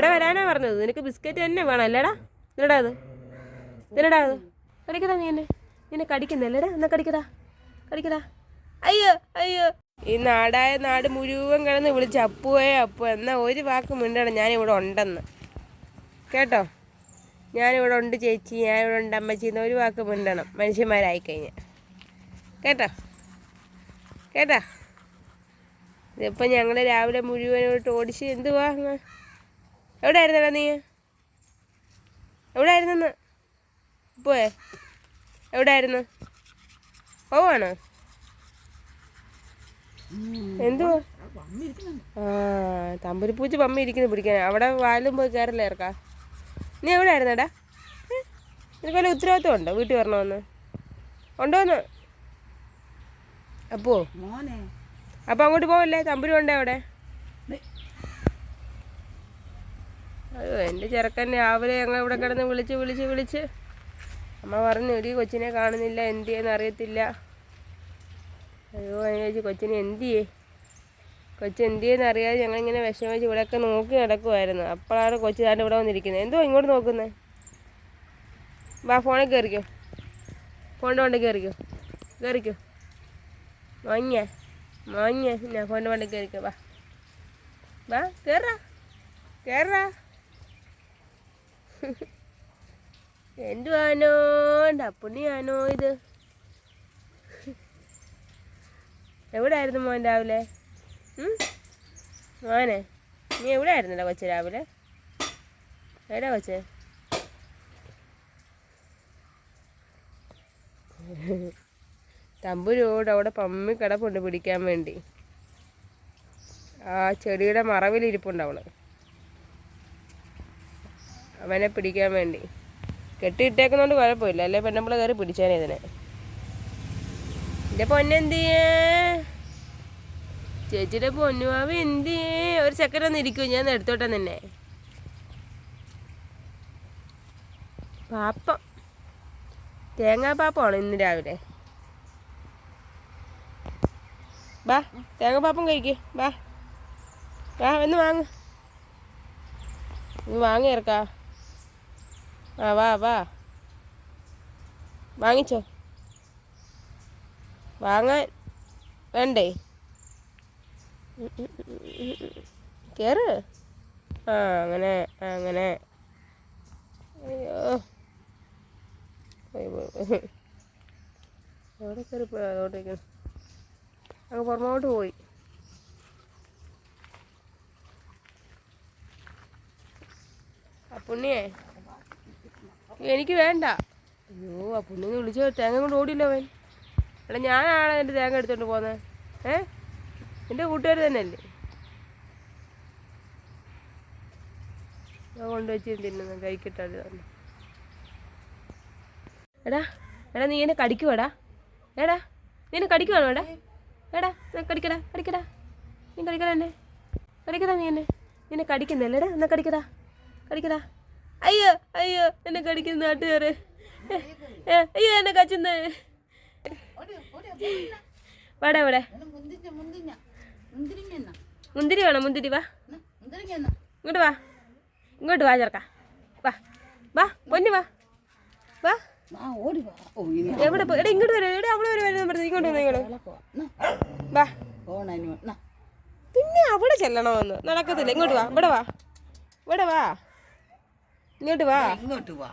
ഇവിടെ വരാനാ പറഞ്ഞത്. നിനക്ക് ബിസ്ക്കറ്റ് തന്നെ വേണം. അല്ലേടാ നിന്നടാ അത് നിന്നടാ അത് കടിക്കടാ നീ എന്നെ. നിന്നെ കടിക്കുന്നല്ലേടാ എന്നാ കടിക്കടാ? കടിക്കടാ. അയ്യോ അയ്യോ. ഈ നാടായ നാട് മുഴുവൻ കിടന്ന് വിളിച്ച് അപ്പുവേ അപ്പു എന്നാ ഒരു വാക്ക് മിണ്ടണം ഞാനിവിടെ ഉണ്ടെന്ന്. കേട്ടോ? ഞാനിവിടെ ഉണ്ട് ചേച്ചി. ഞാനിവിടെ ഉണ്ട് അമ്മച്ചി എന്ന് ഒരു വാക്ക് മിണ്ടണം. മനുഷ്യന്മാരായി കഴിഞ്ഞാൽ. കേട്ടോ? കേട്ടോ? ഇതിപ്പോൾ ഞങ്ങൾ രാവിലെ മുഴുവനോട്ട് ഓടിച്ച് എന്തുവാ എവിടെ ആയിരുന്നടാ നീ? എവിടെ ആയിരുന്നെന്ന് പോയേ. എവിടെ ആയിരുന്നു പോവാണോ? എന്തുവാ? ആ പൂച്ച പമ്മി ഇരിക്കുന്നു പിടിക്കാൻ. അവിടെ വാലും പോയി കയറില്ല ഇറക്കാ? നീ എവിടെ ആയിരുന്നടാ? നിനക്ക് വല്ല ഉത്തരവാദിത്വം ഉണ്ടോ വീട്ടിൽ വരണമെന്ന്? ഉണ്ടോന്ന്? അപ്പോ അപ്പൊ അങ്ങോട്ട് പോവല്ലേ? തമ്പുരു ഉണ്ടോ അവിടെ? അയ്യോ എന്റെ ചെറുക്കൻ രാവിലെ ഞങ്ങൾ ഇവിടെ കിടന്ന് വിളിച്ച് വിളിച്ച് വിളിച്ച് അമ്മ പറഞ്ഞു ഒരു കൊച്ചിനെ കാണുന്നില്ല എന്ത് ചെയ്യുന്ന അറിയത്തില്ല. അയ്യോ അതിന് ചോദിച്ചു കൊച്ചിനെ എന്ത് ചെയ്യേ കൊച്ചു എന്ത് ചെയ്യുന്ന അറിയാതെ ഞങ്ങളിങ്ങനെ വിഷമിച്ച് ഇവിടെയൊക്കെ നോക്കി നടക്കുമായിരുന്നു അപ്പോഴാണ് കൊച്ചു താണ്ട് ഇവിടെ വന്നിരിക്കുന്നത്. എന്തോ ഇങ്ങോട്ട് നോക്കുന്നത് വാ ഫോണിൽ കയറിക്കോ. ഫോണിന്റെ കൊണ്ട് കയറിക്കോ. കയറിക്കോ. മോഞ്ഞ മോഞ്ഞ. ഞാൻ ഫോണിന്റെ കൊണ്ട് കയറിക്കോ. വാ. വാ കയറാ കയറാ എന്തുവാനോ ഡപ്പുണ്ണിയാണോ ഇത്? എവിടെ ആയിരുന്നു മോൻ രാവിലെ? മോനെ നീ എവിടെ ആയിരുന്നല്ലോ കൊച്ചു രാവിലെ? എവിടെ കൊച്ചേ? തമ്പുരോട് അവിടെ പമ്മി കിടപ്പുണ്ട് പിടിക്കാൻ വേണ്ടി. ആ ചെടിയുടെ മറവിലിരിപ്പുണ്ട് അവൾ. അവനെ പിടിക്കാൻ വേണ്ടി. കെട്ടിയിട്ടേക്കുന്നോണ്ട് കുഴപ്പമില്ല. അല്ലേ പെണ്ണമ്പിള കയറി പിടിച്ചേനെ ഇതിനെ. എന്റെ പൊന്നെന്തിയേ ചേച്ചിയുടെ പൊന്നുവാവ് എന്തിയേ? ഒരു സെക്കൻഡ് ഒന്ന് ഇരിക്കൂ ഞാൻ എടുത്തോട്ടെ നിന്നെ. പാപ്പം. തേങ്ങാ പാപ്പമാണ് ഇന്ന് രാവിലെ. ബാ തേങ്ങ പാപ്പം കഴിക്ക്. ബാ. വാ എന്ന് വാങ്ങ്. വാങ്ങി ആ വാ വാ. വാങ്ങിച്ചോ. വാങ്ങാൻ വേണ്ടേ? കയറ് ആ അങ്ങനെ അങ്ങനെ. അയ്യോ. എവിടെ കയറി അതോട്ടേക്ക് അങ്ങ് പുറമോട്ട് പോയി. അപ്പുണ്ണിയേ എനിക്ക് വേണ്ട. അയ്യോ ആ പുണ്ണിന്ന് വിളിച്ച് തേങ്ങ കൊണ്ട് ഓടിയില്ല അവൻ? എടാ ഞാനാണ് എന്റെ തേങ്ങ എടുത്തോണ്ട് പോകുന്നത് ഏ? എന്റെ കൂട്ടുകാർ തന്നെയല്ലേ? ഞാൻ കൊണ്ടുവച്ച് തന്നെ എടാ എടാ നീ എന്നെ കടിക്കുവാടാ എടാ നീ എന്നെ കടിക്കുവാണോ എടാ? എടാ കടിക്കടാ കടിക്കടാ. നീ കടിക്കടാ എന്നെ. കടിക്കടാ നീ എന്നെ. നിന്നെ കടിക്കുന്നല്ലേടാ എന്നാ കടിക്കടാ? കടിക്കടാ. അയ്യോ അയ്യോ എന്നെ കടിക്കുന്ന നാട്ടുകാര്. അയ്യോ എന്നെ കച്ചുന്ന വാടാ വടെ മുന്തിരി വേണം മുന്തിരി വാ. ഇങ്ങോട്ട് വാ. ഇങ്ങോട്ട് വാ ചേർക്ക വാ വാ പൊന്നു വാ. വാ. എവിടെ എടാ ഇങ്ങോട്ട് വരും എടാ അവിടെ വരെ വരുന്ന പറഞ്ഞത് ഇങ്ങോട്ട് പോവാം. വാ. പിന്നെ അവിടെ ചെല്ലണമെന്ന് നടക്കത്തില്ല. ഇങ്ങോട്ട് വാ ഇവിടെ വാ ഇവിടെ വാ. ഇങ്ങോട്ട് വാ. ഇങ്ങോട്ട് വാ.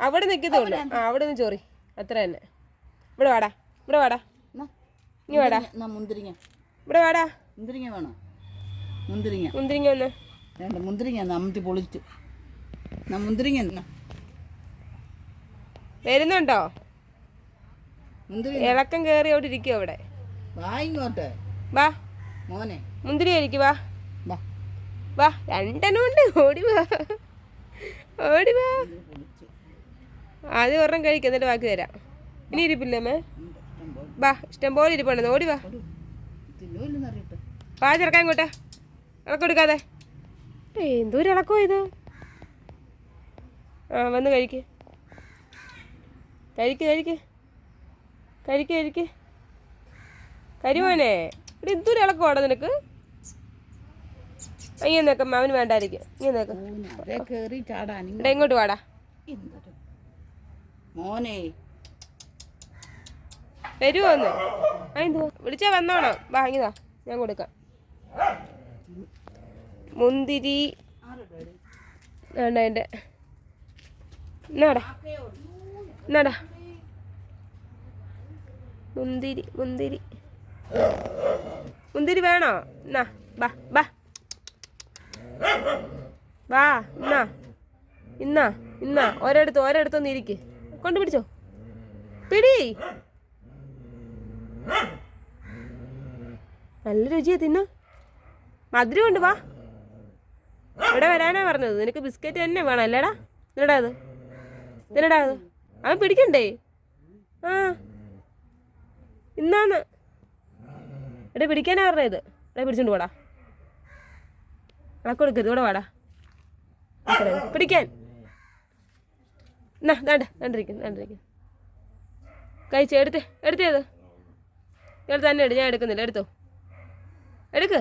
അവിടെ നിൽക്കത്തുള്ളു ആ അവിടെ നിന്ന് ചോറി. അത്ര തന്നെ. ഇവിടെ വാടാ. ഇവിടെ വാടാ. ഇനി വാടാ. മുന്തിരിങ്ങ. ഇവിടെ വാടാ. മുന്തിരിങ്ങ വേണോ? മുന്തിരിങ്ങ. മുന്തിരിങ്ങ ഒന്ന്. രണ്ട് മുന്തിരിങ്ങ അമ്മത്തി പൊളിച്ചു. മുന്തിരിങ്ങ എന്നാ വരുന്നുണ്ടോ? ഇളക്കം കയറി അവിടെ ഇരിക്കും അവിടെ വാ ഇങ്ങോട്ട്. വാ. മോനെ. മുന്തിരി ആയിരിക്കും വാ. വാ. വാ രണ്ടെണ്ണം ഉണ്ട്. ഓടി വാ. ഓടി വാ. പൊളിച്ചു ആദ്യം ഒരെണ്ണം കഴിക്കാം എന്നിട്ട് ബാക്കി തരാം. ഇനി ഇരിപ്പില്ലേ അമ്മേ. വാ ഇഷ്ടം പോലെ ഇരിപ്പുണ്ടെന്ന് ഓടി വാ. വാ ചെറുക്കാൻ ഇങ്ങോട്ട്. ഇളക്കം എടുക്കാതെ ഏ, എന്തോ ഒരു ഇളക്കോ ഇത്? ആ വന്ന് കഴിക്ക്. കഴിക്ക് കഴിക്ക്. കഴിക്ക് കഴിക്ക്. കരിമോനെ ഇവിടെ എന്തൊരു ഇളക്കമാണോ നിനക്ക്? ഇങ്ങനെ നിൽക്കും അവന് വേണ്ടായിരിക്കും. ഇങ്ങനെ നിൽക്കും ഇങ്ങോട്ട് വാടാ. മോനെ. വരുമോന്ന് അതെന്തോ വിളിച്ചാ വന്നോണോ. വാ ഇങ്ങതാ ഞാൻ കൊടുക്കാം. മുന്തിരി. വേണ്ട എന്റെ എന്നാടാ എന്നാടാ മുന്തിരി മുന്തിരി. മുന്തിരി വേണോ? എന്നാ ബാ ബാ. വാ ഇന്നാ. ഇന്നാ ഇന്നാ. ഒരിടത്ത് ഓരോടത്തൊന്ന് ഇരിക്ക്. കൊണ്ടുപിടിച്ചോ. പിടി. നല്ല രുചിയാ തിന്നു. മധുരം ഉണ്ട് വാ. ഇവിടെ വരാനാ പറഞ്ഞത്. നിനക്ക് ബിസ്ക്കറ്റ് തന്നെ വേണം അല്ലേടാ? ഇതിനടാ അത് അത് അവൻ പിടിക്കണ്ടേ? ആ. ഇന്നാന്ന്. ഇവിടെ പിടിക്കാനാ പറഞ്ഞത്. ഇവിടെ പിടിച്ചോണ്ട് പോടാ. കൊടുക്കരുത് ഇവിടെ വാടാ. പിടിക്കാൻ. എന്നാ വേണ്ട വേണ്ടിരിക്കും വേണ്ടിരിക്കും കഴിച്ച് എടുത്ത്. എടുത്തേത് എടുത്ത് തന്നെ എടു ഞാൻ എടുക്കുന്നില്ല. എടുത്തോ? എടുക്ക്.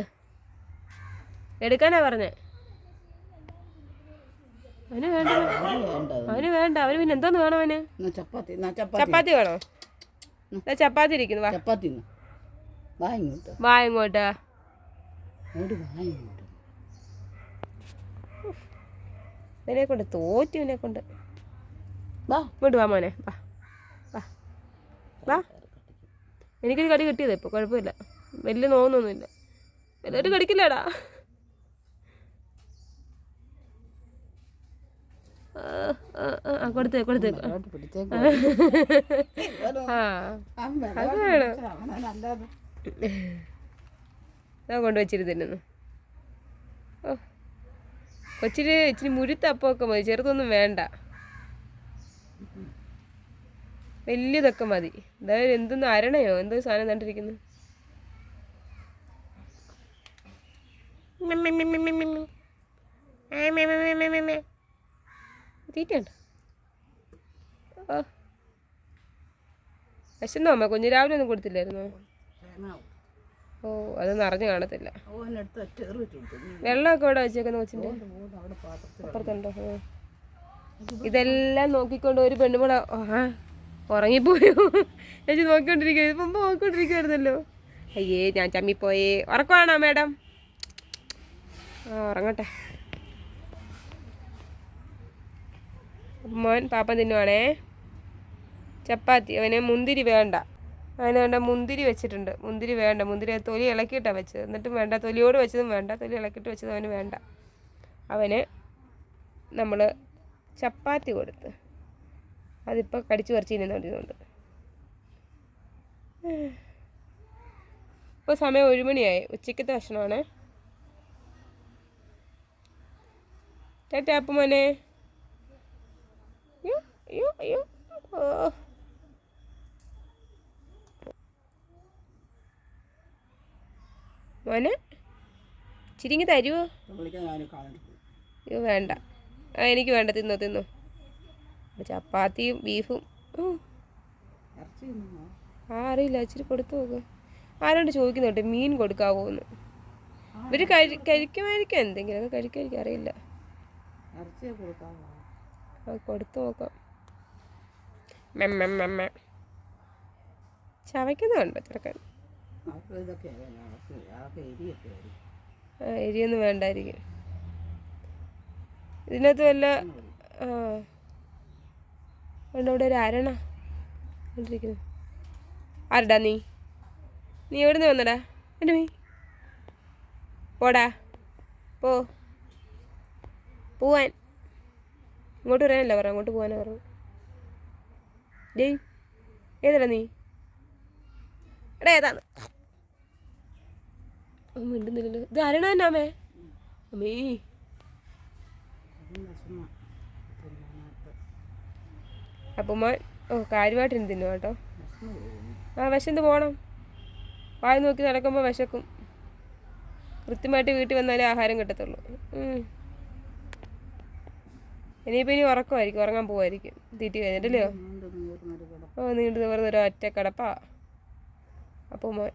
എടുക്കാനാ പറഞ്ഞേ. അവന് വേണ്ട. അവന് വേണ്ട. അവന് പിന്നെ എന്തോന്ന് വേണം അവന്? ചപ്പാത്തി. ചപ്പാത്തി. വേണോ? ചപ്പാത്തി ഇരിക്കുന്നു വാ. ചപ്പാത്തി. വാ ഇങ്ങോട്ട്. വാ ഇങ്ങോട്ട് ഓടി വാ ഇങ്ങോട്ട് ഇവനെ കൊണ്ട് തോറ്റു ഇവനെ കൊണ്ട്. വാ. ഇങ്ങോട്ട് വാ മോനെ. വാ. വാ. വാ. എനിക്കൊരു കടി കിട്ടിയത് ഇപ്പോൾ കുഴപ്പമില്ല. വലിയ നോന്നൊന്നുമില്ല വലിയൊരു കടിക്കില്ലടാ. കൊടുത്തേ കൊടുത്തേ. ആ. അവൻ വെള്ളം അത് വേണം കുടിച്ചാ അവനെ നല്ലത്. ഞാൻ കൊണ്ടുവച്ചിട്ട് തിന്നുന്നു ഓ കൊച്ചിന് ഇച്ചിരി മുരുത്തപ്പമൊക്കെ മതി ചെറുതൊന്നും വേണ്ട. വലിയതൊക്കെ മതി. എന്തായാലും എന്തെന്ന് അരണയോ? എന്തോ സാധനം കണ്ടിരിക്കുന്നു തീറ്റയുണ്ട്. വിശന്നോ അമ്മ? കുഞ്ഞു രാവിലെ ഒന്നും കൊടുത്തില്ലായിരുന്നോ. ഓ അതൊന്നും അറിഞ്ഞു കാണത്തില്ല. വെള്ളമൊക്കെ ഇവിടെ വെച്ചേക്കുന്ന കൊച്ചിന്റെ അപ്പുറത്തുണ്ടോ. ഇതെല്ലാം നോക്കിക്കൊണ്ട് ഒരു പെണ്ണുമൂടെ ഉറങ്ങിപ്പോയോ. ചേച്ചി നോക്കിക്കൊണ്ടിരിക്കുക മുമ്പ് നോക്കിക്കൊണ്ടിരിക്കുവായിരുന്നല്ലോ. അയ്യേ ഞാൻ ചമ്മിപ്പോയേ. ഉറക്കമാണോ മേഡം? ആ ഉറങ്ങട്ടെ. മോൻ പാപ്പം തിന്നുവാണേ. ചപ്പാത്തി അവന് മുന്തിരി വേണ്ട. അവന് വേണ്ട മുന്തിരി വെച്ചിട്ടുണ്ട്. മുന്തിരി വേണ്ട. മുന്തിരി തൊലി ഇളക്കിയിട്ടാണ് വെച്ചത്. എന്നിട്ടും വേണ്ട. തൊലിയോട് വെച്ചതും വേണ്ട. തൊലി ഇളക്കിയിട്ട് വെച്ചതും അവന് വേണ്ട. അവന് നമ്മൾ ചപ്പാത്തി കൊടുത്ത് അതിപ്പോൾ കടിച്ചു പറിച്ച് തിന്നുകൊണ്ടിരുന്നുണ്ട് ഇപ്പോൾ സമയം ഒരു മണിയായി. ഉച്ചക്കത്തെ ഭക്ഷണമാണ്. ടാറ്റാപ്പ് മോനെ. അയ്യോ അയ്യോ അയ്യോ ഓ. മോനെ? ചിരിങ്ങി തരുമോ. അയ്യോ വേണ്ട. ആ എനിക്ക് വേണ്ട. തിന്നോ തിന്നോ. ചപ്പാത്തിയും ബീഫും? ആ അറിയില്ല. ഇച്ചിരി കൊടുത്തു നോക്ക്. ആരോണ്ട് ചോദിക്കുന്നുണ്ട്? മീൻ കൊടുക്കാവോ എന്ന്. ഇവർ കഴി കഴിക്കുമായിരിക്കും. എന്തെങ്കിലുമൊക്കെ കഴിക്കുമായിരിക്കും. അറിയില്ല? ആ കൊടുത്തു നോക്കാം. മെമ്മ ചവയ്ക്കുന്നുണ്ടോ ചെറുക്കൻ. എരിയൊന്നും വേണ്ടായിരിക്കും. ഇതിനകത്ത് വല്ല ഇവിടെ ഒരു അരണ കണ്ടിരിക്കുന്നു. ആരടാ നീ? നീ എവിടുന്ന് വന്നടാ? എന്റെ മീ. പോടാ. പോ. പോവാൻ. ഇങ്ങോട്ട് വരാനല്ല പറ അങ്ങോട്ട് പോകാനാ പറഞ്ഞു ഡേയ് ഏതാടാ നീ? എടാ ഏതാണ് മിണ്ടുന്നില്ലല്ലോ. ഇത് അരണ തന്നെ അമ്മേ? അമ്മേ. അപ്പം ഓ കാര്യമായിട്ട് ഇനി തിന്നു കേട്ടോ. ആ വിശന്ന് പോകണം വായി നോക്കി നടക്കുമ്പോൾ വിശക്കും. കൃത്യമായിട്ട് വീട്ടിൽ വന്നാലേ ആഹാരം കിട്ടത്തുള്ളൂ. ഇനിയിപ്പോൾ ഇനി ഉറക്കമായിരിക്കും ഉറങ്ങാൻ പോവായിരിക്കും. തീറ്റി കഴിഞ്ഞിട്ടല്ലയോ. ഓ നീണ്ടു ഒരു ഒറ്റ കിടപ്പാ അപ്പോൾ മോൻ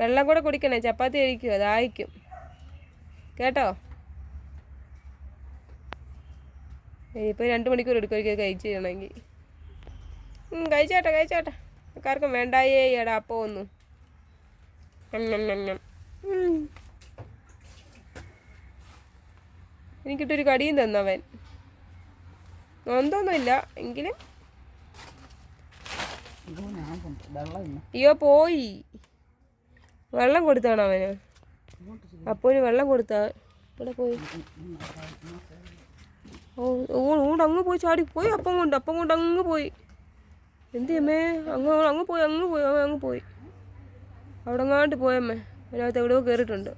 വെള്ളം കൂടെ കുടിക്കണേ. ചപ്പാത്തി കഴിക്കും അതായിരിക്കും. കേട്ടോ? ഇനിയിപ്പോൾ രണ്ട് മണിക്കൂർ എടുക്കും ഒരിക്കൽ കഴിച്ച് ചെയ്യണമെങ്കിൽ കഴിച്ചോട്ടെ കഴിച്ചോട്ടെ. ആർക്കും വേണ്ടായേ എടാ അപ്പോൾ ഒന്നും. എനിക്കിട്ടൊരു കടിയും തന്നവൻ. നൊന്തൊന്നുമില്ല എങ്കിലും ഇത് ഞാൻ കൊണ്ട് വെള്ളം ഇന്ന് അയ്യോ പോയി. വെള്ളം കൊടുത്താണ് അവന്. അപ്പോന് വെള്ളം കൊടുത്താ. ഇവിടെ പോയി. ഓ ഊണ്ട് അങ്ങ് പോയി ചാടി. പോയി അപ്പം കൊണ്ട് അപ്പം കൊണ്ട് അങ്ങ് പോയി. എന്ത് അമ്മേ? അങ്ങ് അങ്ങ് പോയി അങ്ങ് പോയി അവൻ അങ്ങ് പോയി. അവിടെ അങ്ങാണ്ട് പോയമ്മേ അതിനകത്ത് എവിടെയോ കയറിയിട്ടുണ്ട്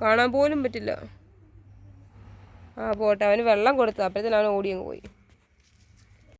കാണാൻ പോലും പറ്റില്ല. ആ പോട്ടെ അവന് വെള്ളം കൊടുത്തു അപ്പോഴത്തേനും അവൻ ഓടി അങ്ങ് പോയി.